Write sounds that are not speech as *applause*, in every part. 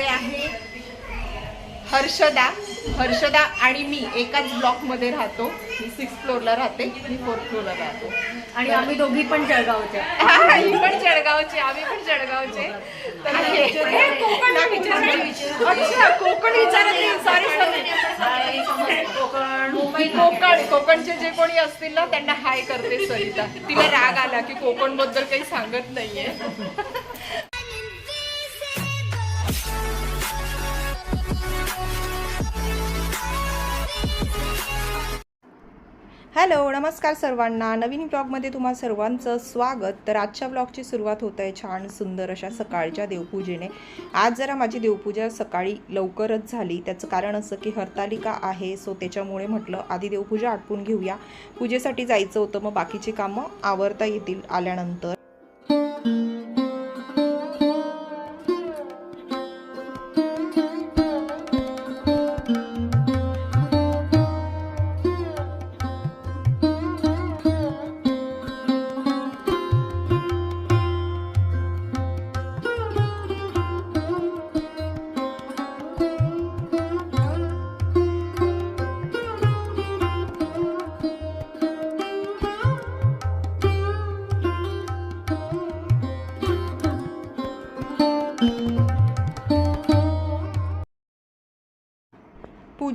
इकडे आहे हर्षदा. हर्षदा आणि मी एकाच ब्लॉकमध्ये राहतो. मी सिक्स फ्लोअरला राहते. मी फोर्थ फ्लोअरला राहतो. आणि आम्ही दोघी पण जळगावच्या. *laughs* मी पण जळगावचे आम्ही पण जळगावचे. तर हे- हे कोकण. अच्छा कोकण विचारत कोकण कोकणचे जे कोणी असतील ना त्यांना हाय करते सरिता. तिला राग आला की कोकणबद्दल काही सांगत नाहीये. हॅलो नमस्कार सर्वांना. नवीन ब्लॉगमध्ये तुम्हा सर्वांचं स्वागत. तर आजच्या ब्लॉगची सुरुवात होत आहे छान सुंदर अशा सकाळच्या देवपूजेने. आज जरा माझी देवपूजा सकाळी लवकरच झाली. त्याचं कारण असं की हरतालिका आहे सो त्याच्यामुळे म्हटलं आधी देवपूजा आटपून घेऊया. पूजेसाठी जायचं होतं मग बाकीची कामं आवरता येतील आल्यानंतर.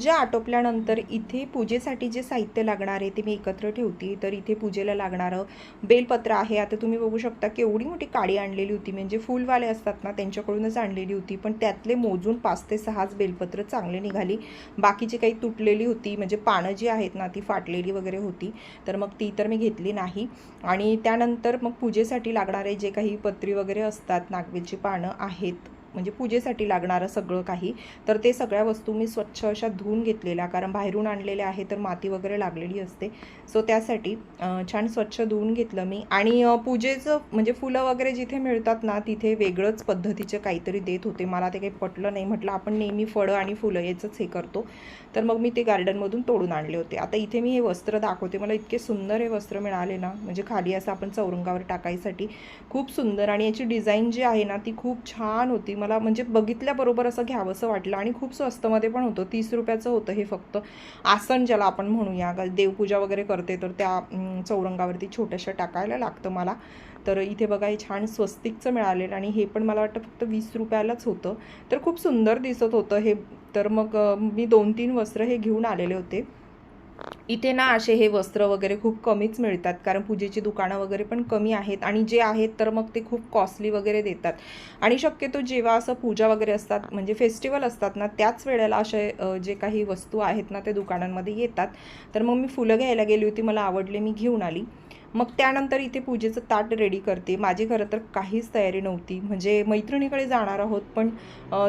पूजा आटोपल्यानंतर इथे पूजेसाठी जे साहित्य लागणार आहे ते मी एकत्र ठेवते. तर इथे पूजेला लागणारं बेलपत्र आहे. आता तुम्ही बघू शकता केवढी मोठी काडी आणलेली होती. म्हणजे फुलवाले असतात ना त्यांच्याकडूनच आणलेली होती. पण त्यातले मोजून पाच ते सहाच बेलपत्र चांगले निघाली. बाकीची काही तुटलेली होती. म्हणजे पानं जी आहेत ना ती फाटलेली वगैरे होती. तर मग ती तर मी घेतली नाही. आणि त्यानंतर मग पूजेसाठी लागणारे जे काही पत्री वगैरे असतात नागवेलची पानं आहेत म्हणजे पूजेसाठी लागणारं सगळं काही तर ते सगळ्या वस्तू मी स्वच्छ अशा धुवून घेतलेल्या कारण बाहेरून आणलेल्या आहे तर माती वगैरे लागलेली असते. सो त्यासाठी छान स्वच्छ धुवून घेतलं मी. आणि पूजेचं म्हणजे फुलं वगैरे जिथे मिळतात ना तिथे वेगळंच पद्धतीचे काहीतरी देत होते. मला ते काही पटलं नाही. म्हटलं आपण नेहमी फळं आणि फुलं याचंच हे करतो. तर मग मी ते गार्डनमधून तोडून आणले होते. आता इथे मी हे वस्त्र दाखवते. मला इतके सुंदर हे वस्त्र मिळाले ना म्हणजे खाली असं आपण चौरंगावर टाकायसाठी खूप सुंदर. आणि याची डिझाईन जी आहे ना ती खूप छान होती. मला म्हणजे बघितल्याबरोबर असं घ्यावंसं वाटलं. आणि खूप स्वस्तमध्ये पण होतं. तीस रुपयाचं होतं हे फक्त. आसन ज्याला आपण म्हणूया ग- देवपूजा वगैरे करते तर त्या चौरंगावरती छोट्याशा टाकायला लागतं मला. तर इथे बघा हे छान स्वस्तिकचं मिळालेलं आणि हे पण मला वाटतं फक्त वीस रुपयालाच होतं. तर खूप सुंदर दिसत होतं हे. तर मग मी दोन तीन वस्त्र हे घेऊन आलेले होते. इथे ना असे हे वस्त्र वगैरे खूप कमीच मिळतात कारण पूजेची दुकानं वगैरे पण कमी आहेत आणि जे आहेत तर मग ते खूप कॉस्टली वगैरे देतात. आणि शक्यतो जेव्हा असं पूजा वगैरे असतात म्हणजे फेस्टिवल असतात ना त्याच वेळेला असे जे काही वस्तू आहेत ना ते दुकानांमध्ये येतात. तर मग मी फुलं घ्यायला गेली होती मला आवडले मी घेऊन आली. मग त्यानंतर इथे पूजेचं ताट रेडी करते. माझी खरं तर काहीच तयारी नव्हती. म्हणजे मैत्रिणीकडे जाणार आहोत पण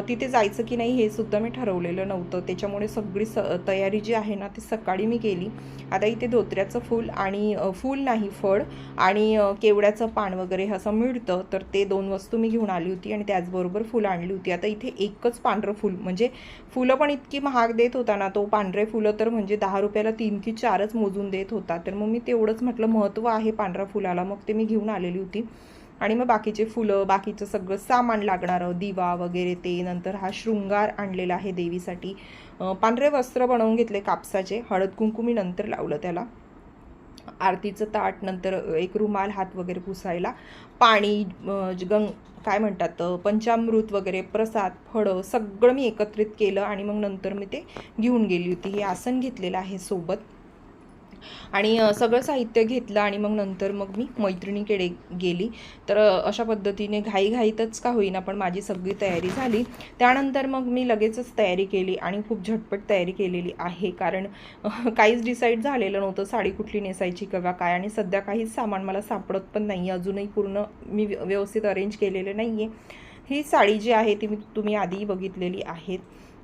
तिथे जायचं की नाही हे सुद्धा मी ठरवलेलं नव्हतं. त्याच्यामुळे सगळी स तयारी जी आहे ना ती सकाळी मी केली. आता इथे धोत्र्याचं फूल आणि फूल नाही फळ आणि केवड्याचं पान वगैरे असं मिळतं. तर ते दोन वस्तू मी घेऊन आली होती आणि त्याचबरोबर फुलं आणली होती. आता इथे एकच पांढरं फूल. म्हणजे फुलं पण इतकी महाग देत होता ना तो पांढरे फुलं तर म्हणजे दहा रुपयाला तीन की चारच मोजून देत होता. तर मग मी तेवढंच म्हटलं महत्त्व आहे पांढऱ्या फुलाला. मग ते मी घेऊन आलेली होती. आणि मग बाकीचे फुलं बाकीचं सगळं सामान लागणारं दिवा वगैरे ते. नंतर हा शृंगार आणलेला आहे देवीसाठी. पांढरे वस्त्र बनवून घेतले कापसाचे. हळद कुंकू मी नंतर लावलं त्याला. आरतीचं ताट नंतर एक रुमाल हात वगैरे पुसायला. पाणी गंग काय म्हणतात पंचामृत वगैरे प्रसाद फळं सगळं मी एकत्रित केलं. आणि मग नंतर मी ते घेऊन गेली होती. हे आसन घेतलेलं आहे सोबत. आणि सगळं साहित्य घेतलं आणि मग नंतर मग मी मैत्रिणीकडे गेली. तर अशा पद्धतीने घाईघाईतच का होईना पण माझी सगळी तयारी झाली. त्यानंतर मग मी लगेचच तयारी केली आणि खूप झटपट तयारी केलेली आहे. कारण काहीच डिसाईड झालेलं नव्हतं साडी कुठली नेसायची किंवा काय आणि सध्या काहीच सामान मला सापडत पण नाही अजूनही पूर्ण मी व्य- व्यवस्थित अरेंज केलेले नाही आहे ही साडी जी आहे ती मी तुम्ही आधी बघितलेली आहेत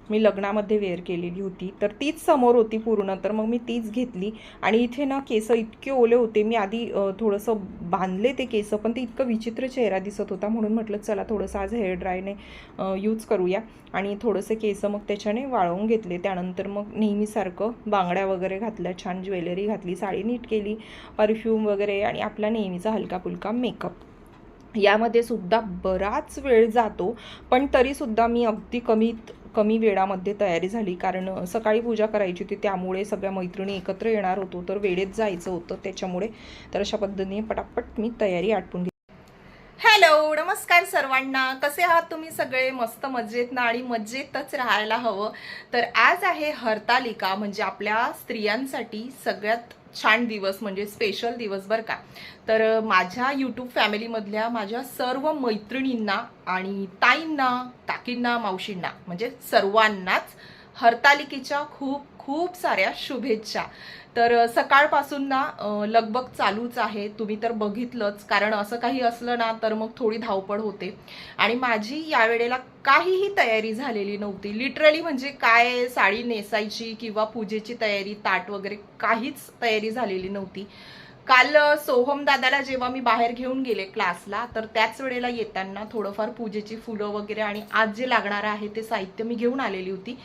मी लग्नामध्ये वेअर केलेली होती. तर तीच समोर होती पूर्ण. तर मग मी तीच घेतली. आणि इथे ना केस इतके ओले होते. मी आधी थोडंसं बांधले ते केस पण ते इतकं विचित्र चेहरा दिसत होता. म्हणून म्हटलं चला थोडंसं आज हेअर ड्रायने यूज करूया. आणि थोडंसं केस मग त्याच्याने वाळवून घेतले. त्यानंतर मग नेहमीसारखं बांगड्या वगैरे घातल्या छान ज्वेलरी घातली साडी नीट केली परफ्यूम वगैरे आणि आपला नेहमीचा हलका फुलका मेकअप यामध्ये सुद्धा बराच वेळ जातो. पण तरीसुद्धा मी अगदी कमीत कमी वेळामध्ये तयारी झाली. कारण सकाळी पूजा करायची होती. त्यामुळे सगळ्या मैत्रिणी एकत्र येणार होतो. तर वेळेत जायचं होतं त्याच्यामुळे. तर अशा पद्धतीने पटापट मी तयारी आटपून घेते हॅलो नमस्कार सर्वांना. कसे आहात तुम्ही सगळे? मस्त मजेत ना? आणि मजेतच राहायला हवं. तर आज आहे हरतालिका. म्हणजे आपल्या स्त्रियांसाठी सगळ्यात छान दिवस म्हणजे स्पेशल दिवस बरं का. तर माझ्या यूट्यूब फॅमिलीमधल्या माझ्या सर्व मैत्रिणींना आणि ताईंना काकींना मावशींना म्हणजे सर्वांनाच हरतालिकेच्या खूप खूप साऱ्या शुभेच्छा. तर सकाळपासून ना लगबग चालूच आहे. तुम्ही तर बघितलंच. कारण असं काही असलं ना तर मग थोडी धावपळ होते. आणि माझी यावेळेला काहीही तयारी झालेली नव्हती. लिटरली म्हणजे काय साडी नेसायची किंवा पूजेची तयारी ताट वगैरे काहीच तयारी झालेली नव्हती. काल सोहम दादाला जेव्हा मी बाहेर घेऊन गेले क्लासला तर त्याच वेळेला येताना थोडंफार पूजेची फुलं वगैरे आणि आज जे लागणार आहे ते साहित्य मी घेऊन आलेली होती.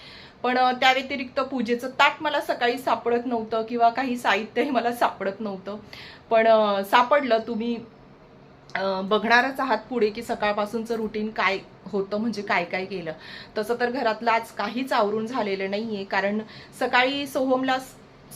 पण त्या व्यतिरिक्त पूजेचं ताट मला सकाळी सापडत नव्हतं किंवा काही साहित्यही मला सापडत नव्हतं. पण सापडलं तुम्ही बघणारच आहात पुढे की सकाळपासूनचं रुटीन काय होतं म्हणजे काय काय केलं. तसं तर घरातलं आज काहीच आवरून झालेलं नाहीये कारण सकाळी सोहमला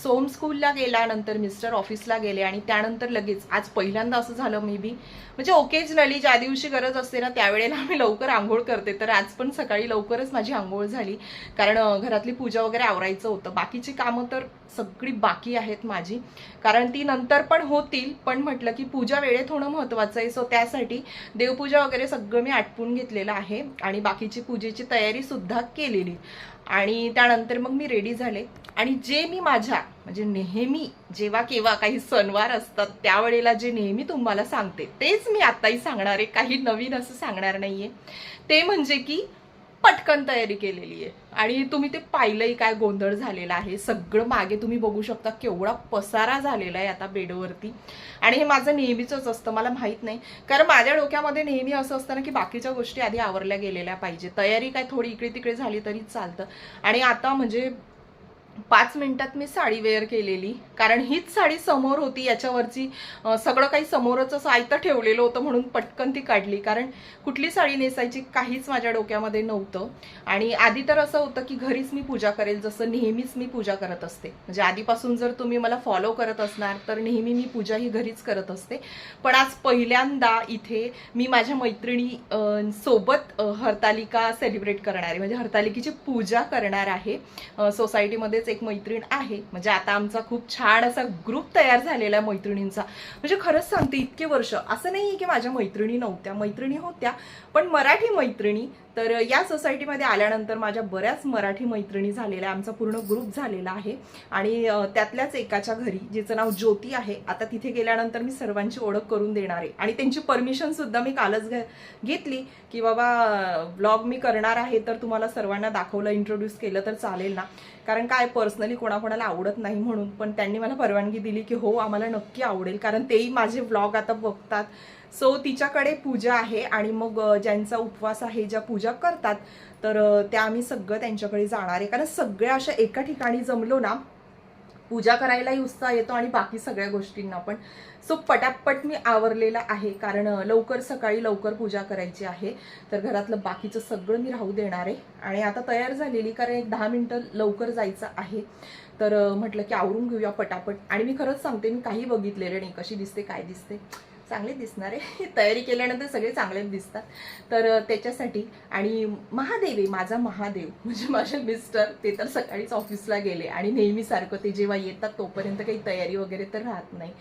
सोहम स्कूलला गेल्यानंतर मिस्टर ऑफिसला गेले आणि त्यानंतर लगेच आज पहिल्यांदा असं झालं मे बी म्हणजे ओकेजनली ज्या दिवशी गरज असते ना त्यावेळेला मी लवकर आंघोळ करते. तर आज पण सकाळी लवकरच माझी आंघोळ झाली. कारण घरातली पूजा वगैरे आवरायचं होतं. बाकीची कामं तर सगळी बाकी आहेत माझी. कारण ती नंतर पण होतील. पण म्हटलं की पूजा वेळेत होणं महत्वाचं आहे. सो त्यासाठी देवपूजा वगैरे सगळं मी आटपून घेतलेलं आहे. आणि बाकीची पूजेची तयारी सुद्धा केलेली. आणि त्यानंतर मग मी रेडी झाले. आणि जे मी माझ्या म्हणजे नेहमी जेव्हा केव्हा काही सणवार असतात त्यावेळेला जे नेहमी तुम्हाला सांगते तेच मी आताही सांगणार आहे काही नवीन असं सांगणार नाहीये. ते म्हणजे की पटकन तयारी केलेली आहे. आणि तुम्ही ते पाहिलंही काय गोंधळ झालेला आहे सगळं मागे तुम्ही बघू शकता केवढा पसारा झालेला आहे आता बेडवरती. आणि हे माझं नेहमीचंच असतं मला माहीत नाही. कारण माझ्या डोक्यामध्ये नेहमी असं असतं ना की बाकीच्या गोष्टी आधी आवरल्या गेलेल्या पाहिजे. तयारी काय थोडी इकडे तिकडे झाली तरी चालतं. आणि आता म्हणजे पाच मिनिटात मी साडी वेअर केलेली. कारण हीच साडी समोर होती याच्यावरची सगळं काही समोरच असं आयतं ठेवलेलं होतं म्हणून पटकन ती काढली. कारण कुठली साडी नेसायची काहीच माझ्या डोक्यामध्ये नव्हतं. आणि आधी तर असं होतं की घरीच मी पूजा करेल जसं नेहमीच मी पूजा करत असते. म्हणजे आधीपासून जर तुम्ही मला फॉलो करत असणार तर नेहमी मी पूजा ही घरीच करत असते. पण आज पहिल्यांदा इथे मी माझ्या मैत्रिणी सोबत हरतालिका सेलिब्रेट करणार आहे. म्हणजे हरतालिकेची पूजा करणार आहे सोसायटीमध्ये सोसायटीमध्येच एक मैत्रीण आहे. म्हणजे आता आमचा खूप छान असा ग्रुप तयार झालेला आहे मैत्रिणींचा. म्हणजे खरंच सांगते इतके वर्ष असं नाही की माझ्या मैत्रिणी नव्हत्या. मैत्रिणी होत्या पण मराठी मैत्रिणी तर या सोसायटीमध्ये आल्यानंतर माझ्या बऱ्याच मराठी मैत्रिणी झालेल्या आहे. आमचा पूर्ण ग्रुप झालेला आहे. आणि त्यातल्याच एकाच्या घरी जिचं नाव ज्योती आहे आता तिथे गेल्यानंतर मी सर्वांची ओळख करून देणार आहे. आणि त्यांची परमिशन सुद्धा मी कालच घे- घेतली की बाबा ब्लॉग मी करणार आहे तर तुम्हाला सर्वांना दाखवलं इंट्रोड्यूस केलं तर चालेल ना. कारण काय पर्सनली कोणाकोणाला आवडत नाही म्हणून पण त्यांनी मला परवानगी दिली की हो आम्हाला नक्की आवडेल. कारण तेही माझे व्लॉग आता बघतात. सो तिच्याकडे पूजा आहे आणि मग ज्यांचा उपवास आहे ज्या पूजा करतात तर त्या आम्ही सगळं त्यांच्याकडे जाणार आहे. कारण सगळ्या अशा एका ठिकाणी जमलो ना पूजा करायलाही उत्साह येतो आणि बाकी सगळ्या गोष्टींना पण. सो पटापट मी आवरलेला आहे कारण लवकर सकाळी लवकर पूजा करायची आहे. तर घरातलं बाकीचं सगळं मी राहू देणार आहे. आणि आता तयार झालेली कारण एक दहा मिनटं लवकर जायचं आहे. तर म्हटलं की आवरून घेऊया पटापट. आणि मी खरंच सांगते मी काही बघितलेलं नाही कशी दिसते काय दिसते. चांगले दिसणार. आहे *laughs* तयारी केल्यानंतर सगळे चांगलेच दिसतात. तर त्याच्यासाठी आणि महादेव आहे माझा महादेव म्हणजे माझे मिस्टर ते तर सकाळीच ऑफिसला गेले आणि नेहमीसारखं ते जेव्हा येतात तोपर्यंत काही तयारी वगैरे तर राहत नाही.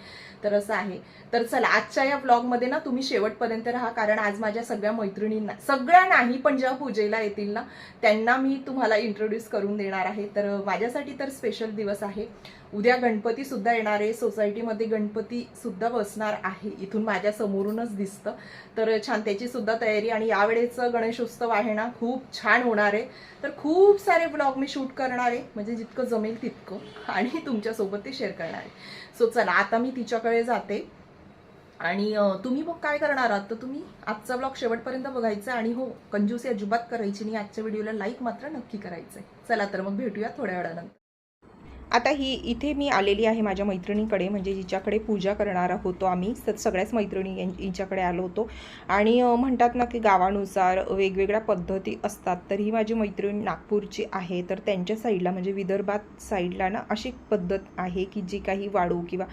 तर असं आहे. तर चला आजच्या या ब्लॉगमध्ये ना तुम्ही शेवटपर्यंत राहा. कारण आज माझ्या सगळ्या मैत्रिणींना सगळ्या नाही पण जेव्हा पूजेला येतील ना त्यांना मी तुम्हाला इंट्रोड्यूस करून देणार आहे. तर माझ्यासाठी तर स्पेशल दिवस आहे. उद्या गणपती सुद्धा येणार आहे. सोसायटीमध्ये गणपती सुद्धा बसणार आहे. इथून माझ्या समोरूनच दिसतं. तर छान त्याची सुद्धा तयारी आणि यावेळेचं गणेशोत्सव आहे ना खूप छान होणार आहे. तर खूप सारे ब्लॉग मी शूट करणार आहे. म्हणजे जितकं जमेल तितकं. आणि तुमच्यासोबत ते शेअर करणार आहे. सो चला आता मी तिच्याकडे जाते. आणि तुम्ही मग काय करणार आहात? तर तुम्ही आजचा ब्लॉग शेवटपर्यंत बघायचा आणि हो कंजूसी अजिबात करायची नाही. आजच्या व्हिडिओला लाईक मात्र नक्की करायचं आहे चला तर मग भेटूया थोड्या वेळानंतर. आता ही इथे मी आलेली आहे माझ्या मैत्रिणीकडे म्हणजे जिच्याकडे पूजा करणार होतो आम्ही. स सगळ्याच मैत्रिणी यां- हिच्याकडे आलो होतो. आणि म्हणतात ना की गावानुसार वेगवेगळ्या पद्धती असतात. तर ही माझी मैत्रीण नागपूरची आहे. तर त्यांच्या साईडला म्हणजे विदर्भात साईडला ना अशी पद्धत आहे की जी काही वाळू किंवा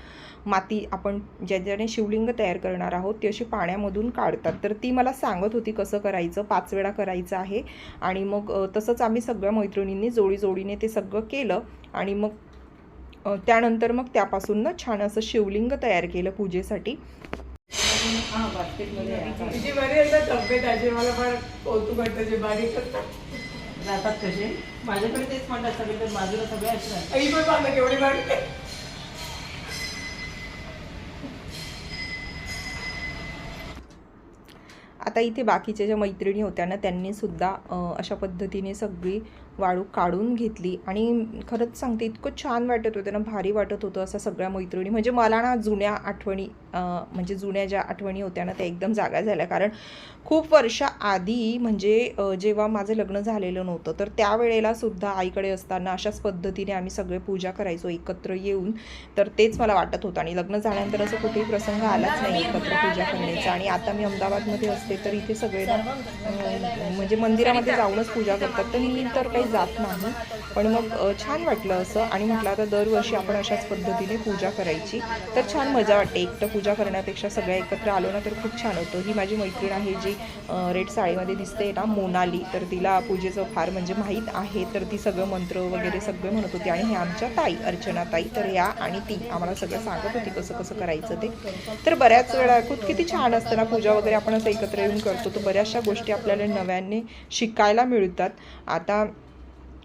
माती आपण ज्याच्याने शिवलिंग तयार करणार आहोत ती अशी पाण्यामधून काढतात. तर ती मला सांगत होती कसं करायचं पाच वेळा करायचं आहे. आणि मग तसंच आम्ही सगळ्या मैत्रिणींनी जोडी जोडीने ते सगळं केलं. आणि मग त्यानंतर मग त्यापासून ना छान असं शिवलिंग तयार केलं पूजेसाठी. जातात कसे? माझ्याकडे तेच म्हणतात सगळे तर बाजूला सगळे असतात आई पण केवढी. आता इथे बाकीच्या ज्या मैत्रिणी होत्या ना त्यांनी सुद्धा अशा पद्धतीने सगळी वाळू काढून घेतली. आणि खरंच सांगते इतकं छान वाटत होतं ना भारी वाटत होतं असं सगळ्या मैत्रिणी. म्हणजे मला ना जुन्या आठवणी म्हणजे जुन्या ज्या आठवणी होत्या ना त्या एकदम जागा झाल्या. कारण खूप वर्षाआधी म्हणजे जेव्हा माझं लग्न झालेलं नव्हतं तर त्यावेळेला सुद्धा आईकडे असताना अशाच पद्धतीने आम्ही सगळे पूजा करायचो एकत्र येऊन. तर तेच मला वाटत होतं आणि लग्न झाल्यानंतर असं कुठेही प्रसंग आलाच नाही एकत्र पूजा करण्याचा. आणि आता मी अहमदाबादमध्ये असते तर इथे सगळे म्हणजे मंदिरामध्ये जाऊनच पूजा करतात. तर मी तर काही जात नाही पण मग छान वाटलं असं. आणि म्हटलं आता दरवर्षी आपण अशाच पद्धतीने पूजा करायची. तर छान मजा वाटते एकटं पूजा करण्यापेक्षा सगळ्या एकत्र आलो ना तर खूप छान होतं. ही माझी मैत्रीण आहे जी रेड साडीमध्ये दिसते ना मोनाली. तर तिला पूजेचं फार म्हणजे माहीत आहे. तर ती सगळं मंत्र वगैरे सगळं म्हणत होती. आणि हे आमच्या ताई अर्चना ताई. तर या आणि ती आम्हाला सगळं सांगत होती कसं कसं करायचं ते. तर बऱ्याच वेळा खूप किती छान असतं ना पूजा वगैरे आपण असं एकत्र येऊन करतो. तर बऱ्याचशा गोष्टी आपल्याला नव्याने शिकायला मिळतात. आता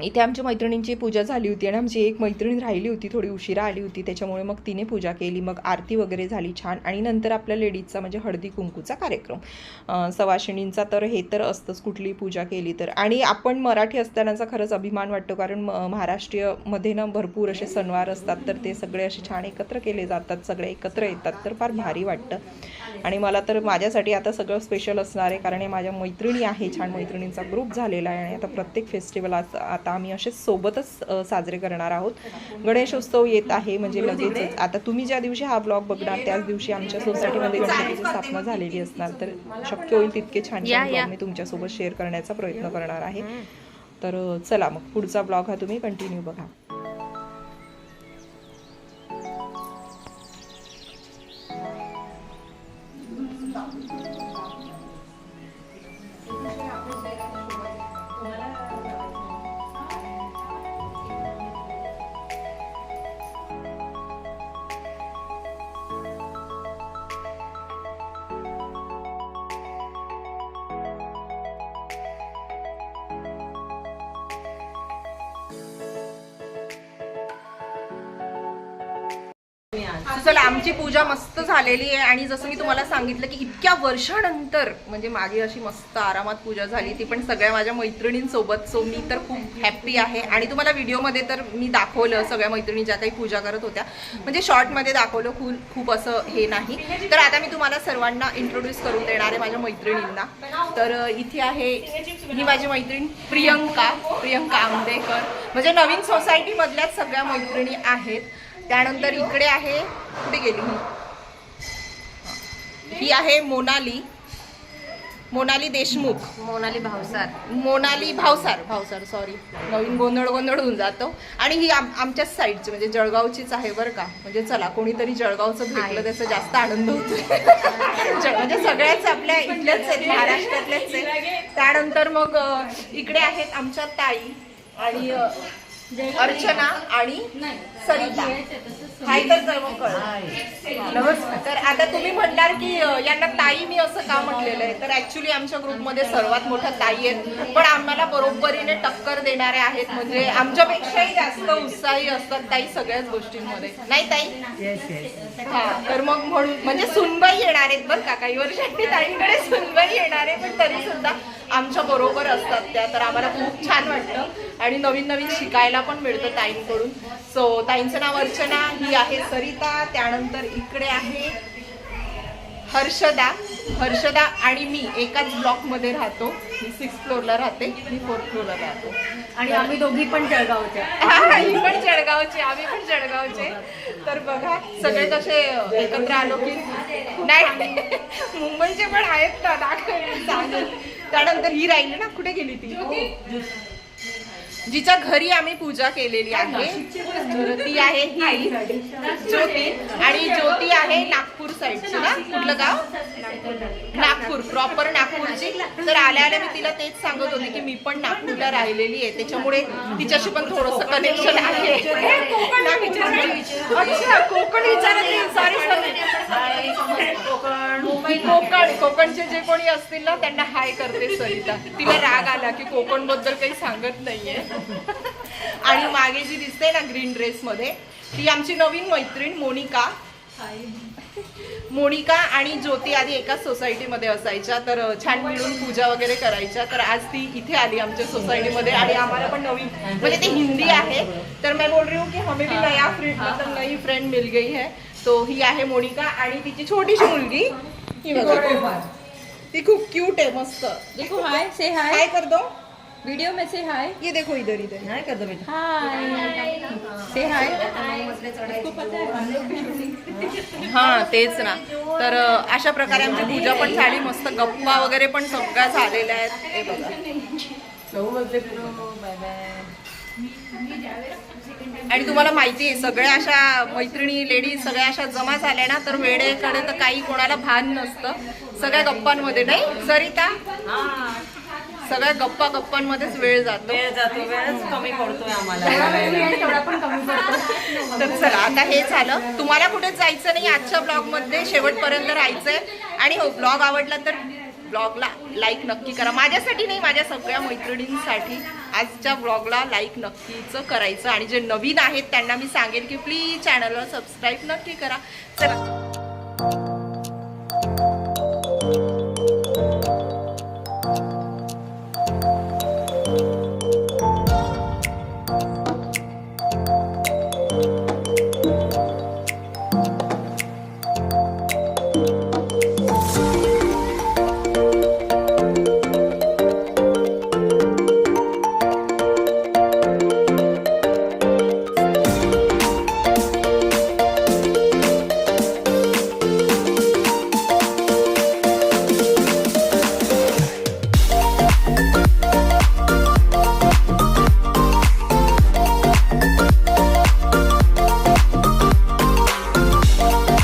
इथे आमच्या मैत्रिणींची पूजा झाली होती आणि आमची एक मैत्रीण राहिली होती थोडी उशिरा आली होती. त्याच्यामुळे मग तिने पूजा केली. मग आरती वगैरे झाली छान. आणि नंतर आपल्या लेडीजचा म्हणजे हळदी कुंकूचा कार्यक्रम. सवाशिणींचा तर हे तर असतंच कुठली पूजा केली तर. आणि आपण मराठी असतानाचा खरंच अभिमान वाटतो कारण म- महाराष्ट्रीयमध्ये ना भरपूर असे सणवार असतात. तर ते सगळे असे छान एकत्र केले जातात. सगळे एकत्र येतात. तर फार भारी वाटतं. आणि मला तर माझ्यासाठी आता सगळं स्पेशल असणार आहे कारण हे माझ्या मैत्रिणी आहे. छान मैत्रिणींचा ग्रुप झालेला आहे आणि आता प्रत्येक फेस्टिवल आता आम्ही असेच सोबतच साजरे करणार आहोत. गणेशोत्सव येत आहे म्हणजे लगेचच आता तुम्ही ज्या दिवशी हा ब्लॉग बघणार त्याच दिवशी आमच्या सोसायटीमध्ये गणपतीची स्थापना झालेली असणार. तर शक्य होईल तितके छान छान ब्लॉग मी तुमच्यासोबत शेअर करण्याचा प्रयत्न करणार आहे. तर चला मग पुढचा ब्लॉग हा तुम्ही कंटिन्यू बघा. चला आमची पूजा मस्त झालेली आहे. आणि जसं मी तुम्हाला सांगितलं की इतक्या वर्षानंतर म्हणजे मागे अशी मस्त आरामात पूजा झाली ती पण सगळ्या माझ्या मैत्रिणींसोबत. सो मी तर खूप हॅप्पी आहे. आणि तुम्हाला व्हिडिओमध्ये तर मी दाखवलं सगळ्या मैत्रिणी ज्या काही पूजा करत होत्या. म्हणजे शॉर्टमध्ये दाखवलं खूप खूप असं हे नाही. तर आता मी तुम्हाला सर्वांना इंट्रोड्यूस करून देणार आहे माझ्या मैत्रिणींना. तर इथे आहे ही माझी मैत्रीण प्रियंका प्रियंका आंबेकर. म्हणजे नवीन सोसायटीमधल्याच सगळ्या मैत्रिणी आहेत. त्यानंतर इकडे आहे कुठे गेली ही? ही आहे मोनाली. मोनाली देशमुख. मोनाली भावसार. मोनाली भावसार. भावसार सॉरी नवीन गोंधळ गोंधळ होऊन जातो. आणि ही आम आमच्याच साईडची म्हणजे जळगावचीच आहे बरं का. म्हणजे चला कोणीतरी जळगावचं भेटलं त्याचा जास्त आनंद होतो. *laughs* म्हणजे सगळ्याच आपल्या इथल्याच आहेत महाराष्ट्रातल्याच आहेत. त्यानंतर मग इकडे आहेत आमच्या ताई आणि अर्चना आणि सरिता. हाय तर सर्व कळ नमस्कार. तर आता तुम्ही म्हणणार की यांना ताई मी असं का म्हटलेलं आहे? तर ऍक्च्युली आमच्या ग्रुपमध्ये सर्वात मोठ्या ताई आहेत. पण आम्हाला बरोबरीने टक्कर देणाऱ्या आहेत. म्हणजे आमच्यापेक्षाही जास्त उत्साही असतात ताई सगळ्याच गोष्टींमध्ये. नाही ताई? हा तर मग म्हणून म्हणजे सुनबाई येणार आहेत बरं का? काही वर्षांनी ताईंकडे सुनबाई येणार आहे पण तरी सुद्धा आमच्या बरोबर असतात त्या. तर आम्हाला खूप छान वाटतं आणि नवीन नवीन शिकायला पण मिळतं ताईंकडून. सो ताईंचं नाव अर्चना ही आहे सरिता त्यानंतर इकडे आहे हर्षदा. हर्षदा आणि मी एकाच ब्लॉकमध्ये राहतो. मी सिक्स फ्लोअरला राहते मी फोर्थ फ्लोअरला राहतो. आणि आम्ही दोघी पण जळगावच्या हा, ही पण जळगावचे आम्ही पण जळगावचे. तर बघा सगळे कसे एकत्र आलो की नाही मुंबईचे पण आहेत ना त्यानंतर ही राहिली ना कुठे गेली ती? जिच्या घरी आम्ही पूजा केलेली आहे. तर ती आहे ही. ज्योती. आणि ज्योती आहे नागपूर साईडची ना? कुठलं गाव? नागपूर. प्रॉपर नागपूरची. तर आल्या आल्या मी तिला तेच सांगत होते की मी पण नागपूरला राहिलेली आहे. त्याच्यामुळे तिच्याशी पण थोडस कनेक्शन आहे. कोकण कोकण कोकणचे जे कोणी असतील ना त्यांना हाय करते सरिता. तिला राग आला की कोकणबद्दल काही सांगत नाहीये. *laughs* आणि मागे जी दिसते ना ग्रीन ड्रेस मध्ये ती आमची नवीन मैत्रीण मोनिका. मोनिका आणि ज्योती आधी एकाच सोसायटीमध्ये असायच्या तर छान मिळून पूजा वगैरे करायच्या तर आज ती इथे आली आमच्या सोसायटीमध्ये आणि आम्हाला पण नवीन म्हणजे ती हिंदी आहे. तर मैं बोल रही हूँ की हमें भी नया फ्रेंड मतलब नई फ्रेंड मिल गई है. तो ही आहे मोनिका आणि तिची छोटीशी मुलगी. ती खूप क्यूट आहे मस्त. देखो हाय से हाय कर दो. वीडियो में से हाय ये देखो इधर इधर। नाही करतो बेटा। हाय से हाय इसको पता है? हा तेच ना. तर अशा प्रकारे आमची पूजा पण झाली. मस्त गप्पा वगैरे पण सगळ्या झालेल्या आहेत. हे बघा. बाय आणि तुम्हाला माहिती आहे सगळ्या अशा मैत्रिणी लेडीज सगळ्या अशा जमा झाल्या ना तर वेळेकडे तर काही कोणाला भान नसतं. सगळ्या गप्पांमध्ये नाही? सरिता? सगळ्या गप्पा गप्पांमध्येच वेळ जातो. वेळ जातो वेळच कमी पडतोय आम्हाला. तर चला आता हे झालं. तुम्हाला कुठे जायचं नाही आजच्या ब्लॉगमध्ये शेवटपर्यंत राहायचंय. आणि हो ब्लॉग आवडला तर ब्लॉगला लाईक नक्की करा. माझ्यासाठी नाही माझ्या सगळ्या मैत्रिणींसाठी आजच्या ब्लॉगला लाईक नक्कीच करायचं. आणि जे नवीन आहेत त्यांना मी सांगेन की प्लीज चॅनलला सबस्क्राईब नक्की करा. चला.